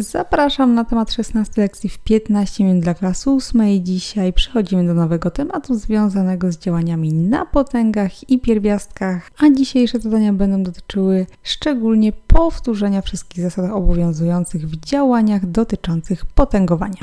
Zapraszam na temat 16 lekcji w 15 minut dla klasy 8. Dzisiaj przechodzimy do nowego tematu związanego z działaniami na potęgach i pierwiastkach, a dzisiejsze zadania będą dotyczyły szczególnie powtórzenia wszystkich zasad obowiązujących w działaniach dotyczących potęgowania.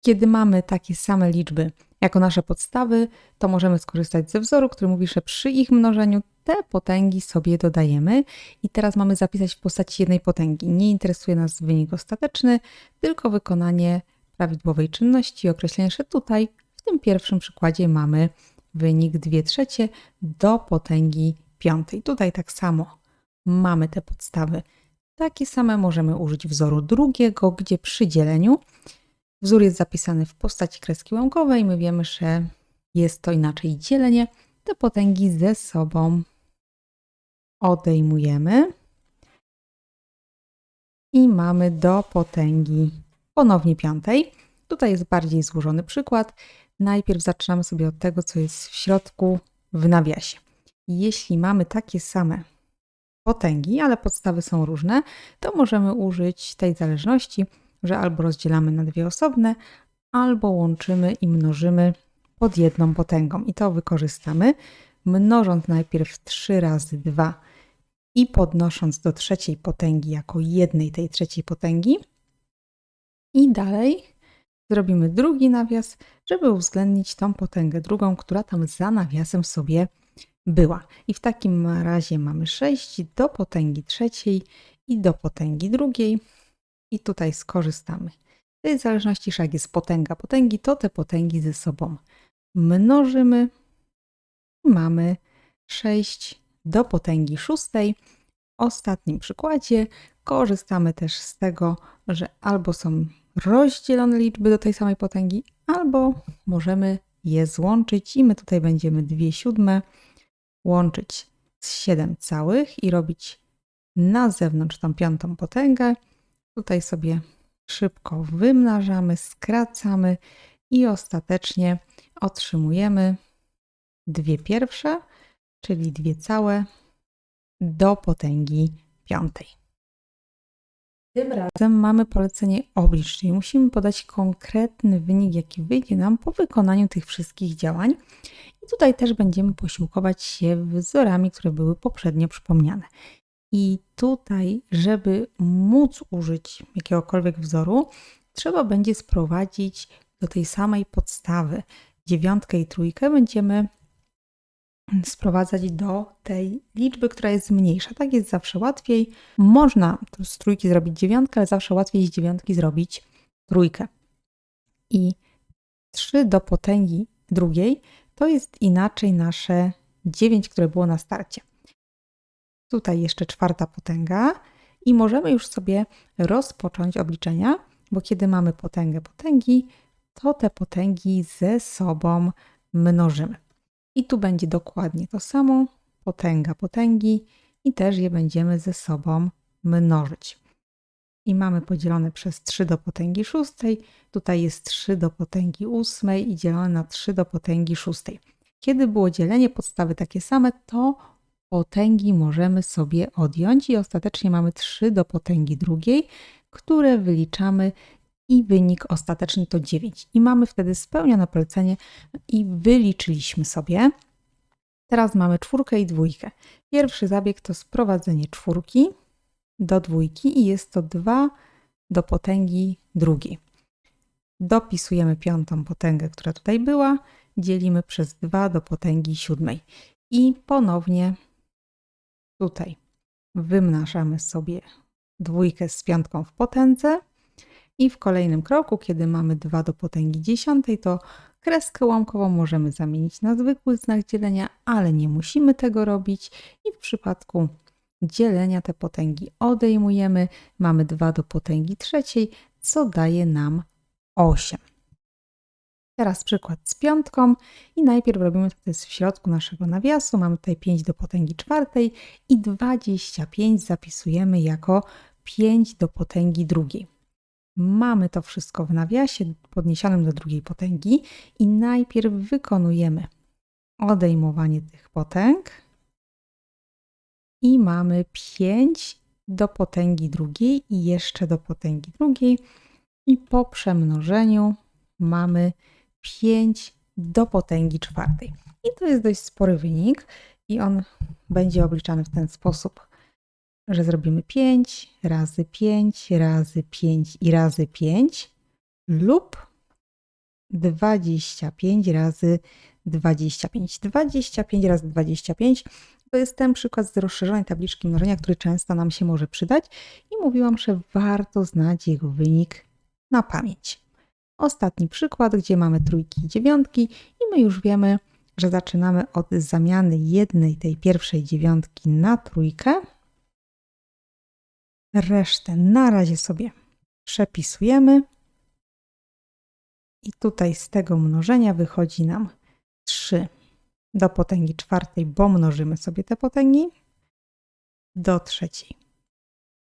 Kiedy mamy takie same liczby jako nasze podstawy, to możemy skorzystać ze wzoru, który mówi, że przy ich mnożeniu te potęgi sobie dodajemy. I teraz mamy zapisać w postaci jednej potęgi. Nie interesuje nas wynik ostateczny, tylko wykonanie prawidłowej czynności określenie, że tutaj w tym pierwszym przykładzie mamy wynik 2 trzecie do potęgi piątej. Tutaj tak samo mamy te podstawy. Takie same możemy użyć wzoru drugiego, gdzie przy dzieleniu Wzór jest zapisany w postaci kreski łamkowej. My wiemy, że jest to inaczej dzielenie. Te potęgi ze sobą odejmujemy i mamy do potęgi ponownie piątej. Tutaj jest bardziej złożony przykład. Najpierw zaczynamy sobie od tego, co jest w środku w nawiasie. Jeśli mamy takie same potęgi, ale podstawy są różne, to możemy użyć tej zależności, że albo rozdzielamy na dwie osobne, albo łączymy i mnożymy pod jedną potęgą. I to wykorzystamy, mnożąc najpierw 3 razy 2 i podnosząc do trzeciej potęgi jako jednej tej trzeciej potęgi. I dalej zrobimy drugi nawias, żeby uwzględnić tą potęgę drugą, która tam za nawiasem sobie była. I w takim razie mamy 6 do potęgi trzeciej i do potęgi drugiej. I tutaj skorzystamy. Z tej zależności, że jak jest potęga potęgi, to te potęgi ze sobą mnożymy. Mamy 6 do potęgi szóstej. W ostatnim przykładzie korzystamy też z tego, że albo są rozdzielone liczby do tej samej potęgi, albo możemy je złączyć i my tutaj będziemy 2 siódme łączyć z 7 całych i robić na zewnątrz tą piątą potęgę. Tutaj sobie szybko wymnażamy, skracamy i ostatecznie otrzymujemy dwie pierwsze, czyli dwie całe do potęgi piątej. Tym razem mamy polecenie oblicz, czyli musimy podać konkretny wynik, jaki wyjdzie nam po wykonaniu tych wszystkich działań. I tutaj też będziemy posiłkować się wzorami, które były poprzednio przypomniane. I tutaj, żeby móc użyć jakiegokolwiek wzoru, trzeba będzie sprowadzić do tej samej podstawy dziewiątkę i trójkę. Będziemy sprowadzać do tej liczby, która jest mniejsza. Tak jest zawsze łatwiej. Można z trójki zrobić dziewiątkę, ale zawsze łatwiej z dziewiątki zrobić trójkę. I 3 do potęgi drugiej to jest inaczej nasze 9, które było na starcie. Tutaj jeszcze czwarta potęga i możemy już sobie rozpocząć obliczenia, bo kiedy mamy potęgę potęgi, to te potęgi ze sobą mnożymy. I tu będzie dokładnie to samo, potęga potęgi i też je będziemy ze sobą mnożyć. I mamy podzielone przez 3 do potęgi szóstej, tutaj jest 3 do potęgi ósmej i dzielone na 3 do potęgi szóstej. Kiedy było dzielenie podstawy takie same, to potęgi możemy sobie odjąć i ostatecznie mamy 3 do potęgi drugiej, które wyliczamy i wynik ostateczny to 9. I mamy wtedy spełnione polecenie i wyliczyliśmy sobie. Teraz mamy czwórkę i dwójkę. Pierwszy zabieg to sprowadzenie czwórki do dwójki i jest to 2 do potęgi drugiej. Dopisujemy piątą potęgę, która tutaj była, dzielimy przez 2 do potęgi siódmej. I ponownie tutaj wymnażamy sobie dwójkę z piątką w potędze i w kolejnym kroku, kiedy mamy 2 do potęgi dziesiątej, to kreskę łamkową możemy zamienić na zwykły znak dzielenia, ale nie musimy tego robić i w przypadku dzielenia te potęgi odejmujemy. Mamy 2 do potęgi trzeciej, co daje nam 8. Teraz przykład z piątką i najpierw robimy to jest w środku naszego nawiasu. Mamy tutaj 5 do potęgi czwartej i 25 zapisujemy jako 5 do potęgi drugiej. Mamy to wszystko w nawiasie podniesionym do drugiej potęgi i najpierw wykonujemy odejmowanie tych potęg i mamy 5 do potęgi drugiej i jeszcze do potęgi drugiej i po przemnożeniu mamy 5 do potęgi czwartej. I to jest dość spory wynik i on będzie obliczany w ten sposób, że zrobimy 5 razy 5 razy 5 i razy 5 lub 25 razy 25. 25 razy 25 to jest ten przykład z rozszerzonej tabliczki mnożenia, który często nam się może przydać i mówiłam, że warto znać jego wynik na pamięć. Ostatni przykład, gdzie mamy trójki i dziewiątki i my już wiemy, że zaczynamy od zamiany jednej tej pierwszej dziewiątki na trójkę. Resztę na razie sobie przepisujemy. I tutaj z tego mnożenia wychodzi nam 3 do potęgi czwartej, bo mnożymy sobie te potęgi, do trzeciej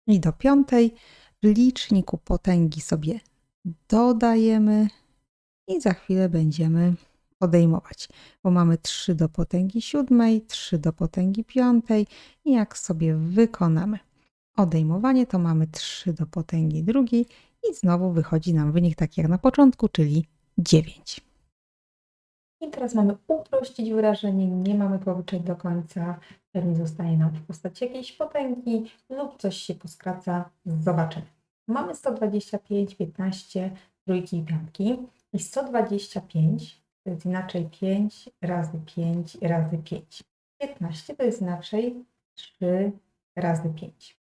i do piątej. W liczniku potęgi sobie dodajemy i za chwilę będziemy odejmować, bo mamy 3 do potęgi siódmej, 3 do potęgi piątej i jak sobie wykonamy odejmowanie, to mamy 3 do potęgi drugiej i znowu wychodzi nam wynik taki jak na początku, czyli 9. I teraz mamy uprościć wyrażenie, nie mamy go wyczyć do końca, pewnie zostanie nam w postaci jakiejś potęgi lub coś się poskraca, zobaczymy. Mamy 125, 15, trójki i piątki i 125 to jest inaczej 5 razy 5 razy 5. 15 to jest inaczej 3 razy 5.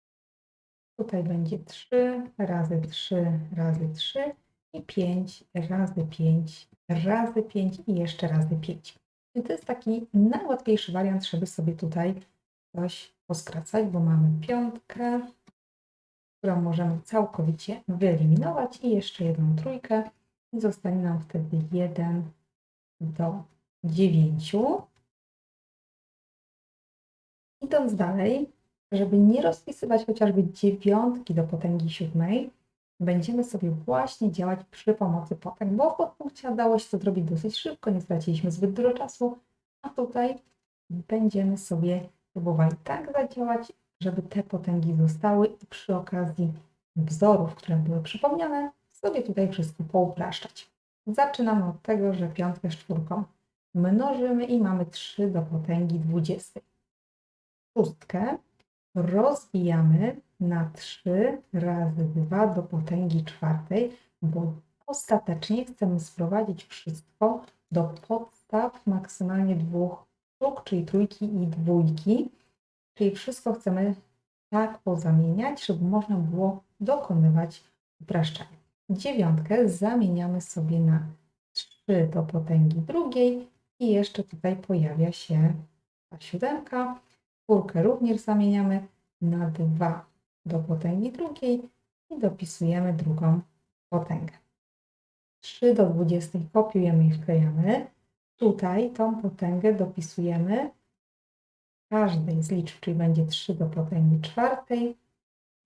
Tutaj będzie 3 razy 3 razy 3 i 5 razy 5 razy 5 i jeszcze razy 5. I to jest taki najłatwiejszy wariant, żeby sobie tutaj coś poskracać, bo mamy piątkę, którą możemy całkowicie wyeliminować i jeszcze jedną trójkę i zostanie nam wtedy 1 do 9. Idąc dalej, żeby nie rozpisywać chociażby dziewiątki do potęgi siódmej, będziemy sobie właśnie działać przy pomocy potęg, bo w podpunkcie dało się to zrobić dosyć szybko, nie straciliśmy zbyt dużo czasu, a tutaj będziemy sobie próbowali tak zadziałać, żeby te potęgi zostały i przy okazji wzorów, które były przypomniane, sobie tutaj wszystko poupraszczać. Zaczynamy od tego, że piątkę z czwórką mnożymy i mamy 3 do potęgi 20. Szóstkę rozbijamy na 3 razy 2 do potęgi czwartej, bo ostatecznie chcemy sprowadzić wszystko do podstaw maksymalnie dwóch sztuk, czyli trójki i dwójki. Czyli wszystko chcemy tak pozamieniać, żeby można było dokonywać upraszczania. Dziewiątkę zamieniamy sobie na 3 do potęgi drugiej i jeszcze tutaj pojawia się ta siódemka. Czwórkę również zamieniamy na 2 do potęgi drugiej i dopisujemy drugą potęgę. 3 do 20 kopiujemy i wklejamy. Tutaj tą potęgę dopisujemy każdej z liczb, czyli będzie 3 do potęgi czwartej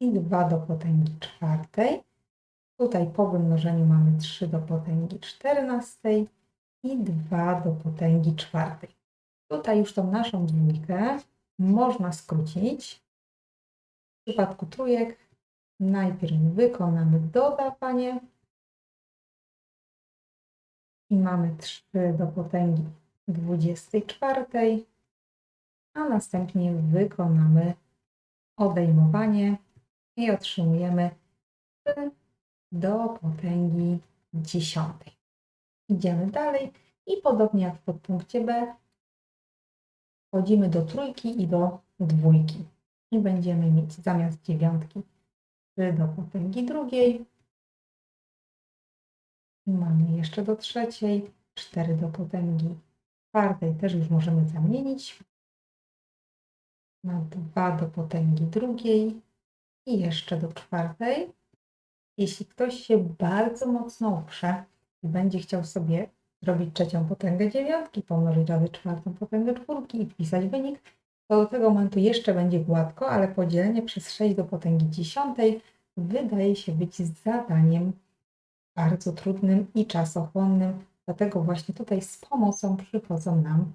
i 2 do potęgi czwartej. Tutaj po wymnożeniu mamy 3 do potęgi czternastej i 2 do potęgi czwartej. Tutaj już tą naszą dwójkę można skrócić. W przypadku trójek najpierw wykonamy dodawanie i mamy 3 do potęgi 24, a następnie wykonamy odejmowanie i otrzymujemy 3 do potęgi 10. Idziemy dalej i podobnie jak w podpunkcie B wchodzimy do trójki i do dwójki. I będziemy mieć zamiast dziewiątki 3 do potęgi drugiej. Mamy jeszcze do trzeciej, 4 do potęgi czwartej też już możemy zamienić na 2 do potęgi drugiej i jeszcze do czwartej. Jeśli ktoś się bardzo mocno uprze i będzie chciał sobie zrobić trzecią potęgę dziewiątki, pomnożyć razy czwartą potęgę czwórki i wpisać wynik, to do tego momentu jeszcze będzie gładko, ale podzielenie przez 6 do potęgi dziesiątej wydaje się być zadaniem bardzo trudnym i czasochłonnym. Dlatego właśnie tutaj z pomocą przychodzą nam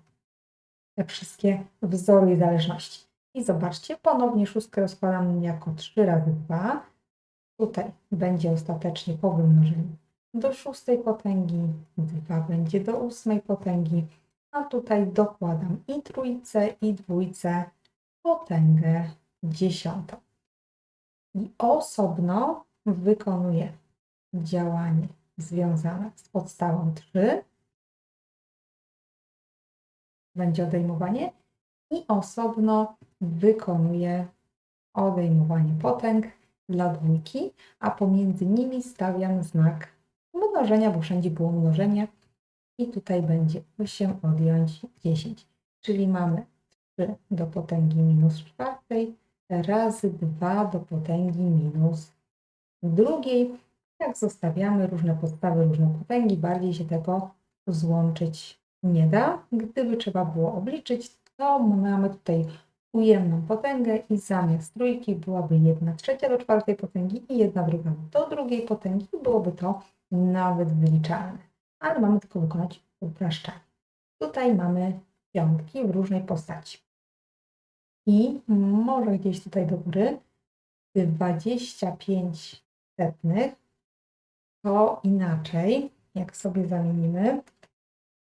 te wszystkie wzory i zależności. I zobaczcie, ponownie szóstkę rozkładam jako 3 razy 2. Tutaj będzie ostatecznie po wymnożeniu do szóstej potęgi, 2 będzie do ósmej potęgi, a tutaj dokładam i trójce, i dwójce potęgę dziesiątą. I osobno wykonuję działanie związane z podstawą 3. Będzie odejmowanie i osobno wykonuję odejmowanie potęg dla dwójki, a pomiędzy nimi stawiam znak mnożenia, bo wszędzie było mnożenie. I tutaj będzie 8 odjąć 10, czyli mamy 3 do potęgi minus czwartej razy 2 do potęgi minus drugiej. Jak zostawiamy różne podstawy, różne potęgi, bardziej się tego złączyć nie da. Gdyby trzeba było obliczyć, to mamy tutaj ujemną potęgę i zamiast trójki byłaby 1 trzecia do czwartej potęgi i 1 druga do drugiej potęgi. Byłoby to nawet wyliczalne. Ale mamy tylko wykonać upraszczanie. Tutaj mamy piątki w różnej postaci. I może gdzieś tutaj do góry 25 setnych to inaczej, jak sobie zamienimy.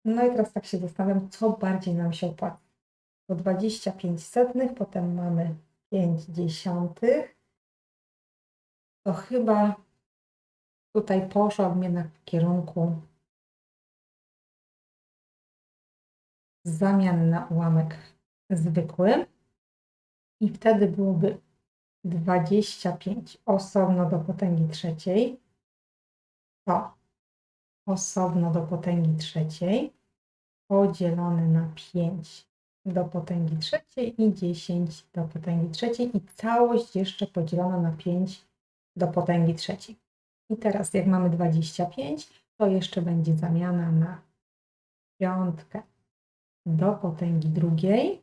No i teraz tak się zastanawiam, co bardziej nam się opłaca. To 25 setnych, potem mamy 5 dziesiątych. To chyba tutaj poszłabym jednak w kierunku zamiany na ułamek zwykły. I wtedy byłoby 25 osobno do potęgi trzeciej. To osobno do potęgi trzeciej podzielone na 5 do potęgi trzeciej i 10 do potęgi trzeciej i całość jeszcze podzielona na 5 do potęgi trzeciej. I teraz jak mamy 25, to jeszcze będzie zamiana na piątkę do potęgi drugiej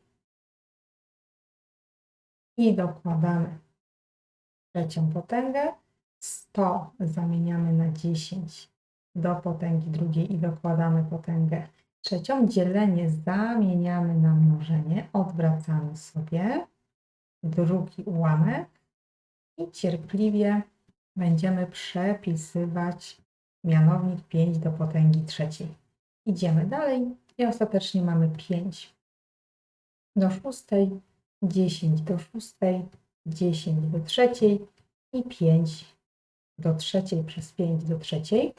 i dokładamy trzecią potęgę. 100 zamieniamy na 10 do potęgi drugiej i dokładamy potęgę trzecią. Dzielenie zamieniamy na mnożenie, odwracamy sobie drugi ułamek i cierpliwie będziemy przepisywać mianownik 5 do potęgi trzeciej. Idziemy dalej i ostatecznie mamy 5 do szóstej, 10 do szóstej, 10 do trzeciej i 5 do trzeciej przez 5 do trzeciej.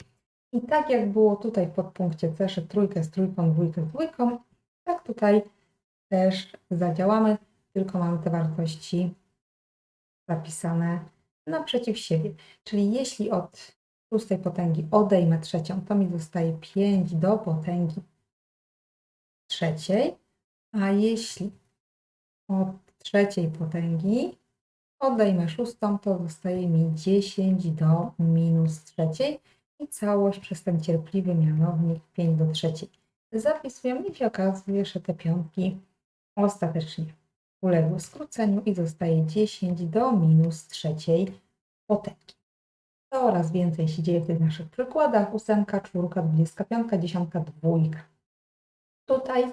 I tak jak było tutaj w podpunkcie C, że trójkę z trójką, dwójkę z dwójką, tak tutaj też zadziałamy, tylko mamy te wartości zapisane naprzeciw siebie. Czyli jeśli od szóstej potęgi odejmę trzecią, to mi zostaje 5 do potęgi trzeciej, a jeśli od trzeciej potęgi odejmę szóstą, to zostaje mi 10 do minus trzeciej i całość przez ten cierpliwy mianownik 5 do trzeciej. Zapisuję i się okazuje, że te piątki ostatecznie uległy skróceniu i zostaje 10 do minus trzeciej potęgi. Coraz więcej się dzieje w tych naszych przykładach. Ósemka, czwórka, dwudziestka piątka, dziesiątka, dwójka. Tutaj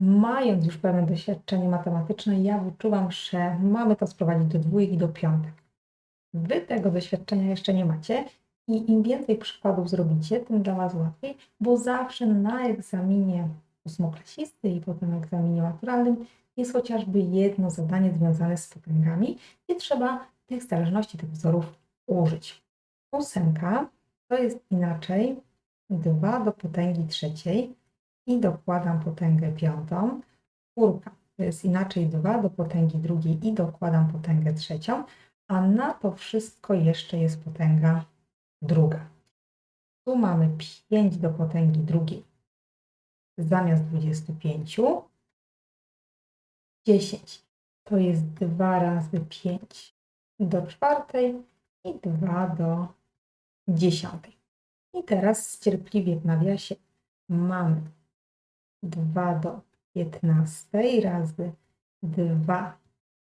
mając już pewne doświadczenie matematyczne, ja wyczuwam, że mamy to sprowadzić do dwójki, do piątek. Wy tego doświadczenia jeszcze nie macie i im więcej przykładów zrobicie, tym dla Was łatwiej, bo zawsze na egzaminie ósmoklasisty i potem egzaminie maturalnym jest chociażby jedno zadanie związane z potęgami i trzeba tych zależności, tych wzorów użyć. Ósemka to jest inaczej 2 do potęgi trzeciej i dokładam potęgę piątą. Czwórka to jest inaczej 2 do potęgi drugiej i dokładam potęgę trzecią, a na to wszystko jeszcze jest potęga druga. Tu mamy 5 do potęgi drugiej zamiast 25. 10 to jest 2 razy 5 do czwartej i 2 do dziesiątej. I teraz cierpliwie w nawiasie mamy 2 do 15 razy 2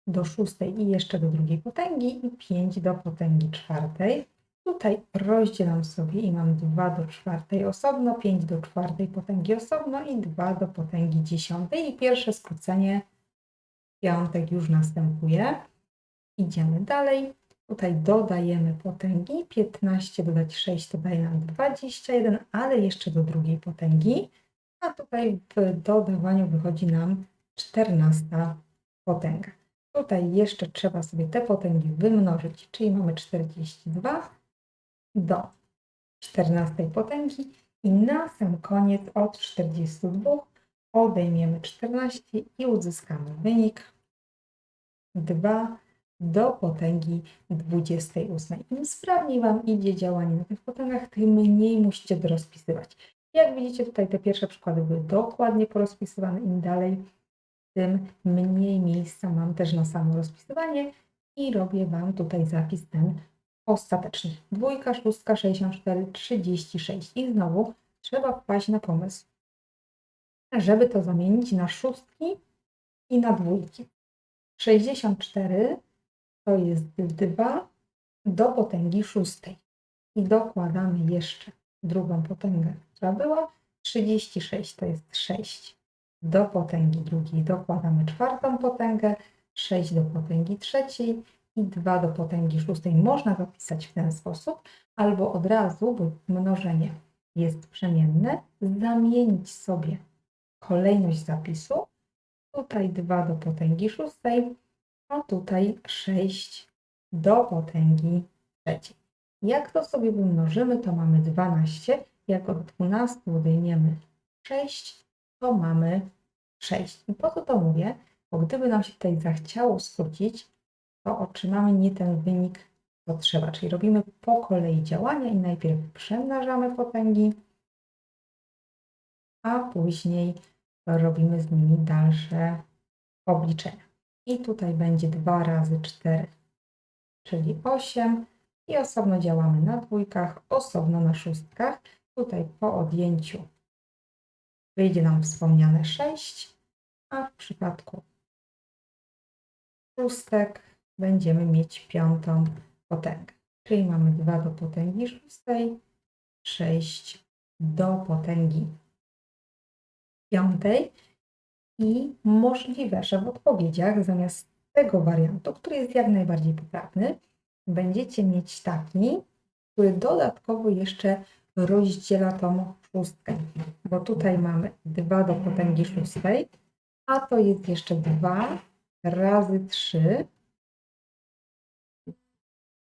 do szóstej i jeszcze do drugiej potęgi i 5 do potęgi czwartej. Tutaj rozdzielam sobie i mam 2 do czwartej osobno, 5 do czwartej potęgi osobno i 2 do potęgi dziesiątej. I pierwsze skrócenie piątek już następuje. Idziemy dalej. Tutaj dodajemy potęgi. 15 dodać 6 to daje nam 21, ale jeszcze do drugiej potęgi. A tutaj w dodawaniu wychodzi nam 14 potęga. Tutaj jeszcze trzeba sobie te potęgi wymnożyć, czyli mamy 42 do 14 potęgi i na sam koniec od 42 odejmiemy 14 i uzyskamy wynik 2 do potęgi 28. Im sprawniej Wam idzie działanie na tych potęgach, tym mniej musicie dorozpisywać. Jak widzicie, tutaj te pierwsze przykłady były dokładnie porozpisywane. Im dalej, tym mniej miejsca mam też na samo rozpisywanie i robię Wam tutaj zapis ten ostateczny. Dwójka, szóstka, 64, 36. I znowu trzeba wpaść na pomysł, żeby to zamienić na szóstki i na dwójki. 64 to jest 2 do potęgi szóstej. I dokładamy jeszcze drugą potęgę, która była. 36 to jest 6 do potęgi drugiej. Dokładamy czwartą potęgę, 6 do potęgi trzeciej i 2 do potęgi szóstej. Można zapisać w ten sposób, albo od razu, bo mnożenie jest przemienne, zamienić sobie kolejność zapisu. Tutaj 2 do potęgi szóstej, a tutaj 6 do potęgi trzeciej. Jak to sobie wymnożymy, to mamy 12. Jak od 12 odejmiemy 6, to mamy 6. I po co to mówię? Bo gdyby nam się tutaj zachciało skrócić, to otrzymamy nie ten wynik, co trzeba. Czyli robimy po kolei działania i najpierw przemnażamy potęgi, a później robimy z nimi dalsze obliczenia. I tutaj będzie 2 razy 4, czyli 8. I osobno działamy na dwójkach, osobno na szóstkach. Tutaj po odjęciu wyjdzie nam wspomniane 6, a w przypadku szóstek będziemy mieć piątą potęgę. Czyli mamy 2 do potęgi szóstej, 6 do potęgi piątej i możliwe, że w odpowiedziach zamiast tego wariantu, który jest jak najbardziej poprawny, będziecie mieć taki, który dodatkowo jeszcze rozdziela tą szóstkę, bo tutaj mamy 2 do potęgi szóstej, a to jest jeszcze 2 razy 3,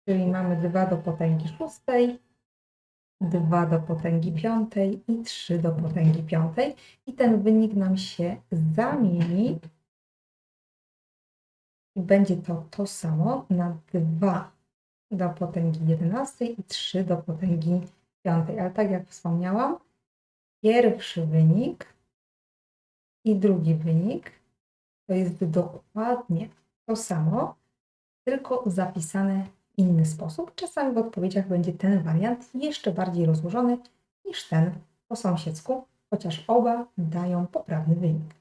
czyli mamy 2 do potęgi szóstej, 2 do potęgi piątej i 3 do potęgi piątej i ten wynik nam się zamieni i będzie to to samo na 2 do potęgi 11 i 3 do potęgi 5. Ale tak jak wspomniałam, pierwszy wynik i drugi wynik to jest dokładnie to samo, tylko zapisane inny sposób. Czasami w odpowiedziach będzie ten wariant jeszcze bardziej rozłożony niż ten po sąsiedzku, chociaż oba dają poprawny wynik.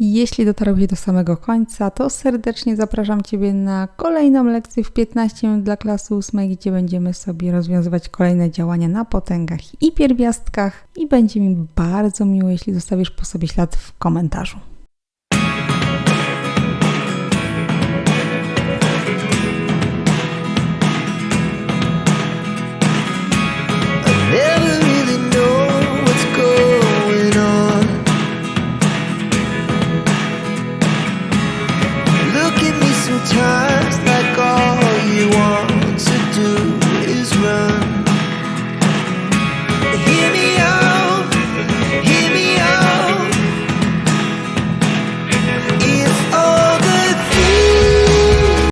Jeśli dotarłeś do samego końca, to serdecznie zapraszam Ciebie na kolejną lekcję w 15 minut dla klasy 8, gdzie będziemy sobie rozwiązywać kolejne działania na potęgach i pierwiastkach i będzie mi bardzo miło, jeśli zostawisz po sobie ślad w komentarzu.